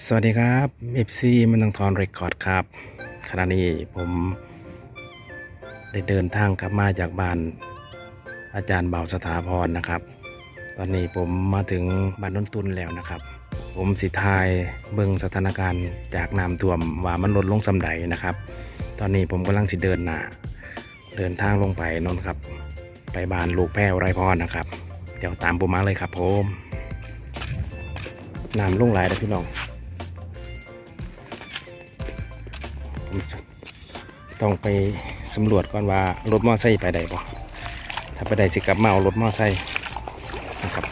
สวัสดีครับ FC มันตังทอนเรคคอร์ดครับขณะนี้ผมได้เดินทางกลับมาจากบ้านอาจารย์เบาสถาพรนะครับ ตอนนี้ผมมาถึงบ้านนนตุนแล้วนะครับ ผมสิทายเบิ่งสถานการณ์จากน้ำท่วมว่ามันลดลงสำใดนะครับ ตอนนี้ผมกำลังสิเดินหน้าเดินทางลงไปนนครับ ไปบ้านลูกแพ้วไรพรนะครับ เดี๋ยวตามผมมาเลยครับผมน้ำลงหลายแล้วพี่น้อง ต้องไปสำรวจก่อนว่ารถมอไซค์ไปได้บ่ถ้าไปได้สิกลับมาเอารถมอไซค์นะครับ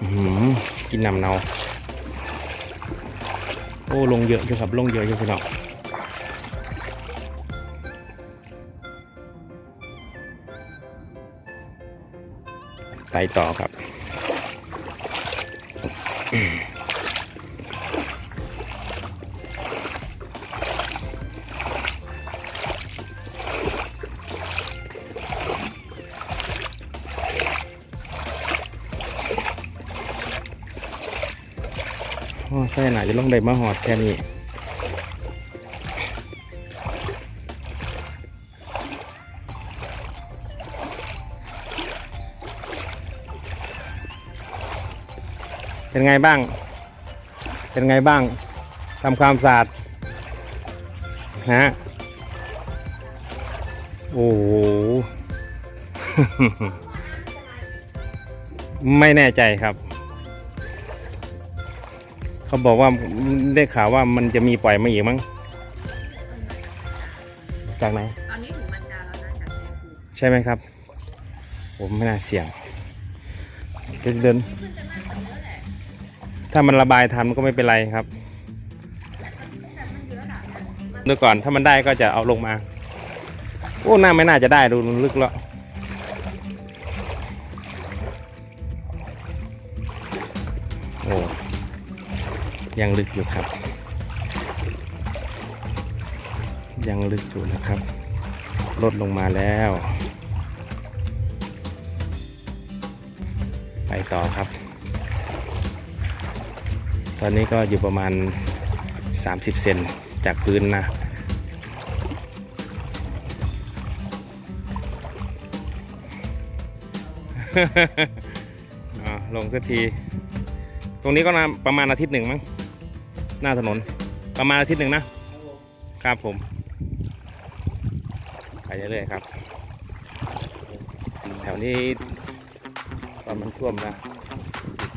อื้อหือกินน้ำเนา โอ้ ลงเยอะอยู่ครับ ลงเยอะอยู่พี่น้อง ไปต่อครับโอ้ใส่หนาจะลงได้มาหอดแค่นี้ เป็นไงบ้าง เป็นไงบ้างทำความสะอาดฮะโอ้โหไม่แน่ใจครับ เขาบอกว่าได้ข่าวว่ามันจะมีปล่อยมาอีกมั้งจากไหนตอนนี้ถึงมันจาแล้วนะจากชัยภูมิใช่ไหมครับ ผมไม่น่าเสี่ยงเดินเดิน ถ้ามันระบายทันมันก็ไม่เป็นไรครับดี๋ยวก่อนถ้ามันได้ก็จะเอาลงมาโอ้น่าไม่น่าจะได้ดูลึกแล้วโอ้ยังลึกอยู่ครับ ยังลึกอยู่นะครับ ลดลงมาแล้ว ไปต่อครับ ตอนนี้ก็อยู่ประมาณ 30 เซนจากพื้นนะลงสักที ตรงนี้ก็นประมาณอาทิตย์หนึ่งมั้ง หน้าถนน ประมาณอาทิตย์หนึ่งนะ ครับผม ไปเรื่อยๆครับ แถวนี้ตอนมันท่วมนะ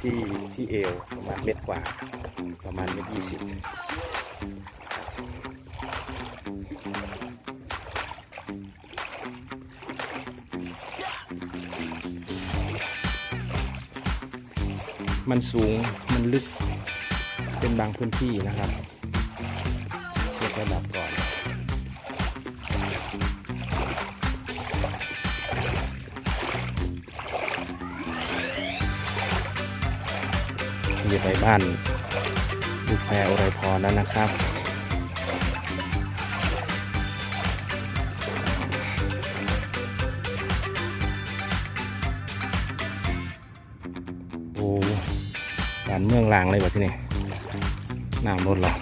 ที่ที่เอวประมาณเม็ดกว่า ประมาณเม็ดยี่สิบมันสูงมันลึกเป็นบางพื้นที่นะครับเช็คระดับก่อนอยู่ไปบ้าน ลูกแพรอุไรพรแล้วนะครับ โอ้บ้านเมืองลางเลยแบบที่นี่น้ำลดหรอ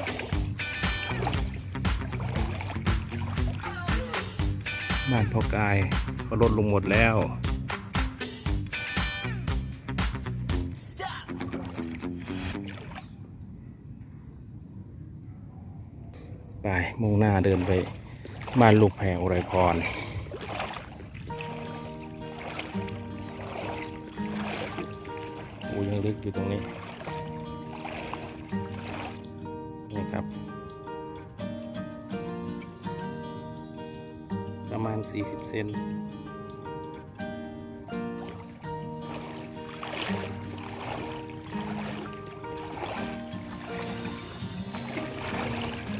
บ้านพ่อกายก็ลดลงหมดแล้ว มุ่งหน้าเดินไปบ้านลูกแพรอุไรพรโอ้ยังลึกอยู่ตรงนี้ นี่ครับ ประมาณ 40 เซน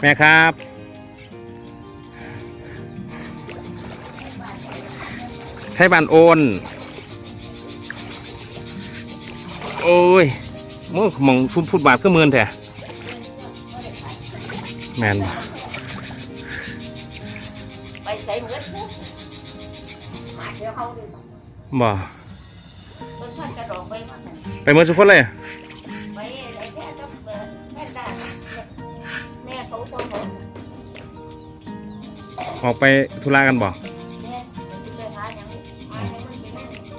แม่ครับ ใช้บันโอน โอ้ยมือมองฟุตฟุตบาทก็เมือนแท้แมนบ่ไปใส่เหมือนพวกมาเดี๋ยวเขาดูบ่คนท่านกระดองไปมันนั่นไปเมื่อสุกคนเลยไปไอ้แค่ต้องเปิดแม่ด่าแม่เขาต้องบอกออกไปธุระกันบ่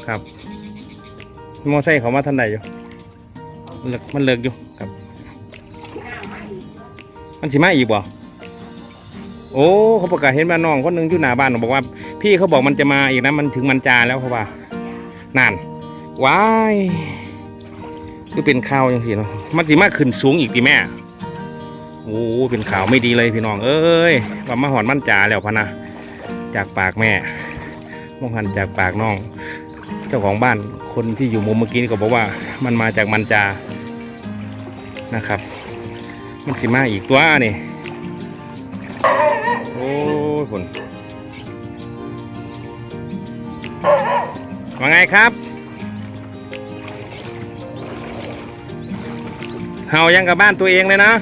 ครับมอไซค์เขามาทันใดอยู่เลิกมันเลิกอยู่ครับ มันสิมาอีกบ่โอ้เขาประกาศเห็นมาน้องคนหนึงอยู่หน้าบ้านบอกว่า พี่เขาบอกมันจะมาอีกนะมันถึงมันจาแล้วเขาว่านั่นว้ายคือเป็นข่าวอย่างสิเนาะมันสิมาขึ้นสูงอีกดิแม่โอ้เป็นข่าวไม่ดีเลยพี่น้อง เอ้ยว่ามาหอนมันจาแล้วพะนะจากปากแม่มองหันจากปากน้อง จ้าของบ้านคนที่อยู่มุมเมื่อกี้ก็บอกว่ามันมาจากมันจานะครับ มันสิมาอีกตัวนี่โอ้ยผลว่าไงครับเห่ายังกับบ้านตัวเองเลยนะ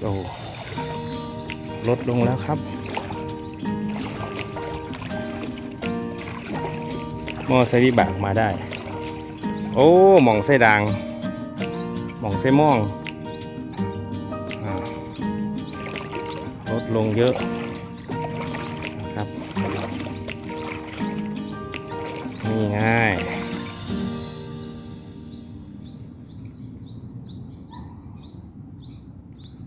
โอ้ลดลงแล้วครับ มอไซค์วิบากมาได้ โอ้หม่องไส้ดางหม่องไส้ม่องอลดลงเยอะนะครับนี่ง่าย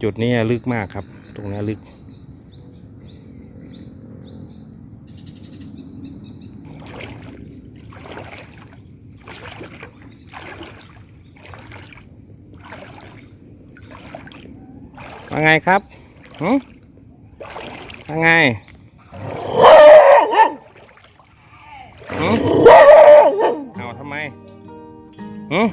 จุดนี้ลึกมากครับ ตรงนี้ลึก ว่าไงครับหืมว่าไงหืมเอาทำไมหืม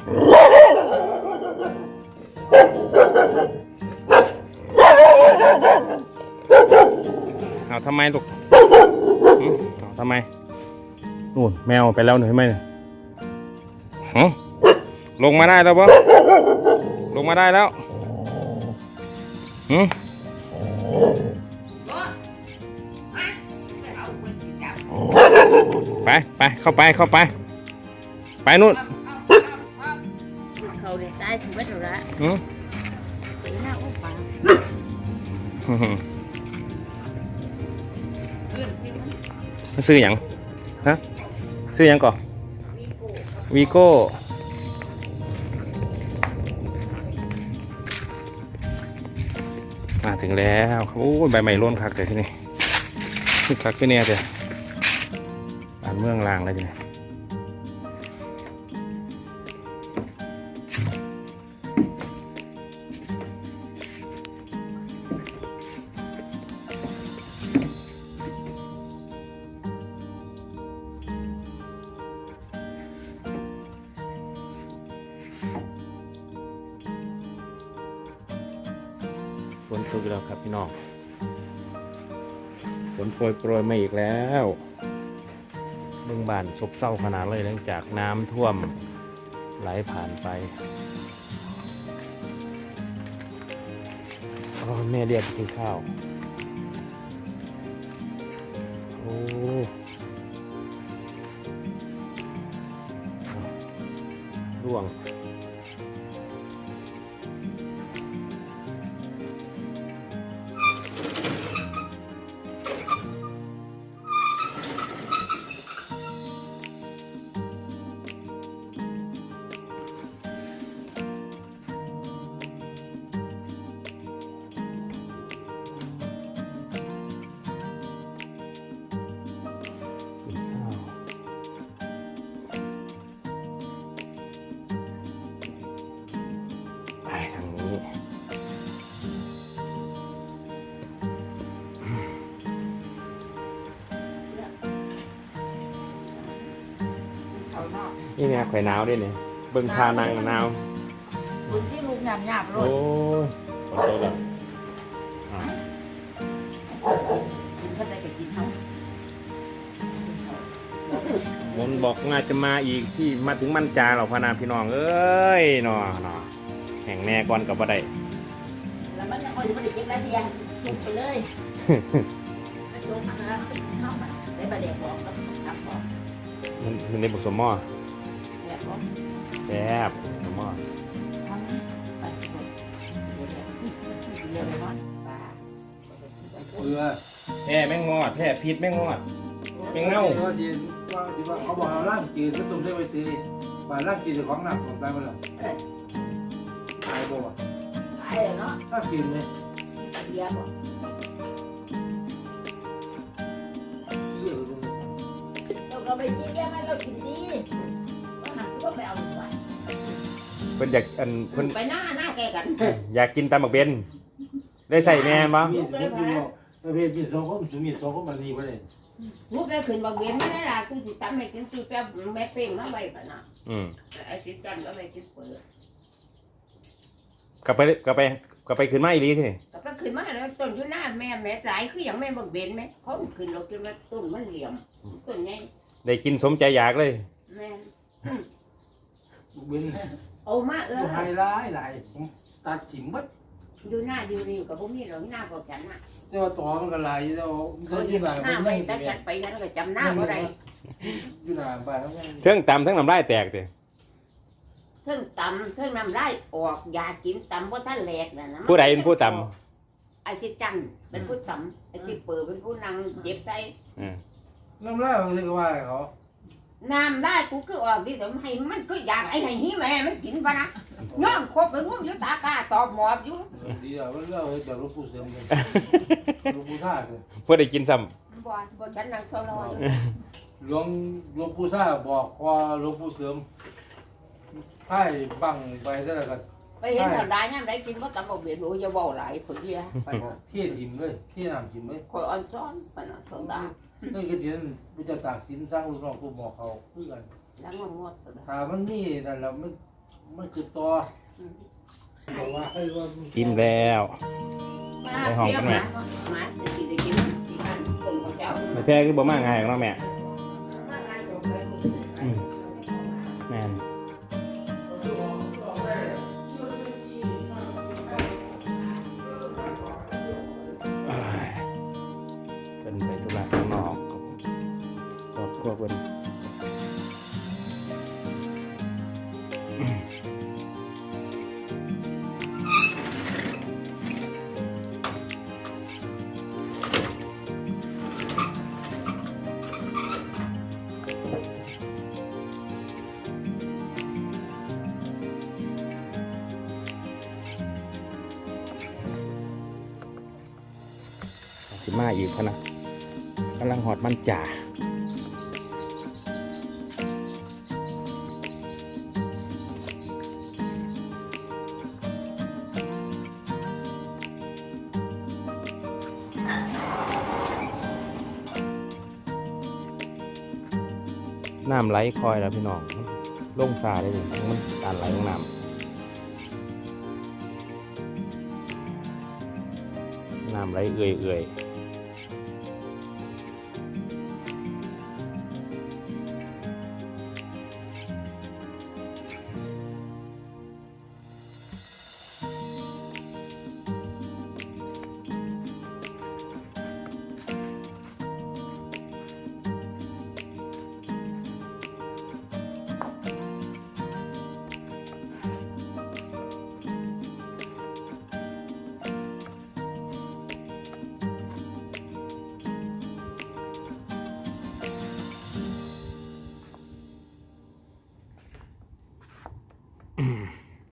เอาทำไมลูกหืมเอาทำไมนู่นแมวไปแล้วหนูเห็นไหมเนี่ยหืมลงมาได้แล้วปะลงมาได้แล้ว หืมไปเอาคนที่จับไปไปเข้าไปเข้าไป ไปนู่นเขาได้ตายถึงวัดละอืมไปหน้าอุปามันซื้อหยังฮะซื้อหยังก่อนวีโก้ มาถึงแล้วครับโอ้ยใบใหม่ร่นคักแต่ที่นี่คึกคักก็เนี่ยเดี๋ยวบ้านเมืองลางแล้วจ้ะ นตกแล้วครับพี่น้องฝนโปรยโปรยมาอีกแล้วเบื้องบานซบเศร้าขนาดเลยหลังจากน้ำท่วมไหลผ่านไปอ๋อแม่เรียกไปกินข้าว โอ้อ้าวร่วง นอกนี่เนี่ยข่อยหนาวด้วยเนี่ยเบิ่งทานางหนาวคุณที่ลูกหยาบหยาบรโอ้ถยขอโทษแล้วอะกินก็ได้ไปกินเขามนบอกงาจะมาอีกที่มาถึงมันจาเราพะนาพี่น้องเอ้ยเนาะเนาะแห่งแน่ก่อนกับบ่ได้ แล้วมันจะเอาอยู่บริเก็บได้เดียวทุกไปเลยมันโดนทางนั้นเข้ามาได้ประเดี๋ยวบอกกับทำบอกมันมันในบุกสมหม้อแบบบอกแซ่ บสมหม้อทำไปหมดเดี๋ยวเดี๋ยวเนาะปลาเบื่อแพ้แม่งงอดแพ้พิษแม่งงอด แมงเม่า ว่าที่ว่าที่ว่าเขาบอกเอาร่างจืดก็ต้มได้ไปซื้อป่าร่างจืดของหนักของตายไปแล้วตายบ่วะตายแล้วเนาะถ้ากินไหมเดียวบอกเยอะเลยเราเราไปกินได้ไหมเรากิน เพิ่นอยากอันเพิ่นไปหน้าหน้าแกกันอยากกินตำบักเบนได้ใส่แม่บ่มีดคนที่บอกประเภทมีดสองคนมีดสองคนมันนี่ไปเลยลูกได้ขึ้นมาเวียนไม่ได้ละกูจะทำให้กินตีแป๊บแม่เป้งมาไว้กันนะอืมไอ้ติดกันก็ไปกินเปิดกลับไปกลับไปกลับไปขึ้นมาอีหลีที่นี่ก็ไปขึ้นมาแล้วต้นอยู่หน้าแม่แม่หลายคืออย่างแม่บักเบนไหมเขาขึ้นเรากินว่าต้นมันเหลี่ยมต้นไงได้กินสมใจอยากเลยแม่เว้น เอามาเออ ไฮไลท์หลายผมตัดถิ่มมัดดูหน้าดูนี่กับพวกนี้เราหน้าพอกันนะแต่ว่าต่อมันก็ลายแล้วเขาเขาหที่ไหนน้ามันไปยังแต่กันไปกันก็จำหน้าเขาได้อยู่หน้าบ้านเขายังเทั้งตำเทั้งน้ำลายแตกเด้เทิงตำเทิงน้ำลายออกยากินตำเพราะท่านแหลกน่ะนะผู้ใดเป็นผู้ตไอ้ที่จันเป็นผู้ตำไอ้ที่เปิดเป็นผู้นั่งเจ็บใจำอืมน้ำลายมันก็ว่าเขา น้ำได้กูคือออกที่สมให้มันก็อยากไอ้ไห้ฮีแม่มันกินปะนะย้อนครบไปพุ่งอยู่ตากาตอบหมอบอยู่ดีอะมันเล่าแบบหลวงปู่เสริมเลยหลวงปู่ท่าเลยผู้ใดกินซ้บ่บ่ฉันนั่งโซโลอยู่หลวงหลวงปู่ท่าบอกว่าหลวงปู่เสริมไพ่บังไปซะแล้วก็ไปเห็นทางใดยังได้กินบ่ตำบ่เบียดหนูจะเว้าหลายคนเดียวไปบ่เที่ยถิ่มเลยเที่ยน้ำถิ่มเลยคอยอ่อนซ้อนปานน่ะทางดานี่ก็เดี๋ยวพระเจ้าตากสินสร้างลูกน้องผู้บอกเขาคือกันดังงดๆถ้ามันมีนั่นแหละมันมันคือตัวบอกว่าให้ว่าำอิ่มแล้วไปห้องกันไหมมาจะสิได้กินสิกันคนของเจ้าไม่แพ้คือบ่มาง่ายของเราแม่ มาอีกพนะกำลังหอดมันจ่าน้ำไหลคอยแล้วพี่น้องลงซาได้เลยมันการไหลของน้ำน้ำไหลเอื่อยๆ